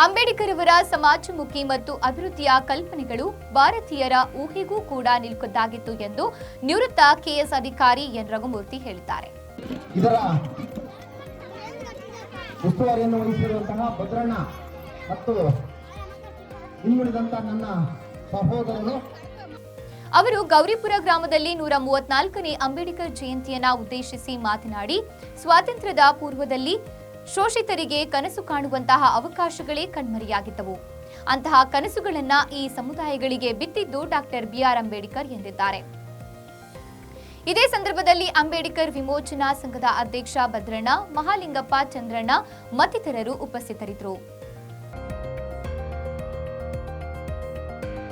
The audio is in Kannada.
ಅಂಬೇಡ್ಕರ್ ಅವರ ಸಮಾಜಮುಖಿ ಮತ್ತು ಅಭಿವೃದ್ಧಿಯ ಕಲ್ಪನೆಗಳು ಭಾರತೀಯರ ಊಹೆಗೂ ಕೂಡ ನಿಲುಕದ್ದಾಗಿತ್ತು ಎಂದು ನಿವೃತ್ತ ಕೆಎಸ್ ಅಧಿಕಾರಿ ಎನ್ ರಘುಮೂರ್ತಿ ಹೇಳಿದ್ದಾರೆ. ಇದರ ಉಸ್ತುವಾರಿಯನ್ನು ವಹಿಸಿರುವಂತಹ ಭದ್ರಣ್ಣ ಮತ್ತು ನನ್ನ ಅವರು ಗೌರಿಪುರ ಗ್ರಾಮದಲ್ಲಿ ನೂರ ಮೂವತ್ನಾಲ್ಕನೇ ಅಂಬೇಡ್ಕರ್ ಜಯಂತಿಯನ್ನ ಉದ್ದೇಶಿಸಿ ಮಾತನಾಡಿ ಸ್ವಾತಂತ್ರ್ಯದ ಪೂರ್ವದಲ್ಲಿ ಶೋಷಿತರಿಗೆ ಕನಸು ಕಾಣುವಂತಹ ಅವಕಾಶಗಳೇ ಕಣ್ಮರೆಯಾಗಿದ್ದವು. ಅಂತಹ ಕನಸುಗಳನ್ನ ಈ ಸಮುದಾಯಗಳಿಗೆ ಬಿತ್ತಿದ್ದು ಡಾಕ್ಟರ್ ಬಿಆರ್ ಅಂಬೇಡ್ಕರ್ ಎಂದಿದ್ದಾರೆ. ಇದೇ ಸಂದರ್ಭದಲ್ಲಿ ಅಂಬೇಡ್ಕರ್ ವಿಮೋಚನಾ ಸಂಘದ ಅಧ್ಯಕ್ಷ ಭದ್ರಣ್ಣ, ಮಹಾಲಿಂಗಪ್ಪ ಚಂದ್ರಣ್ಣ ಮತ್ತಿತರರು ಉಪಸ್ಥಿತರಿದ್ದರು.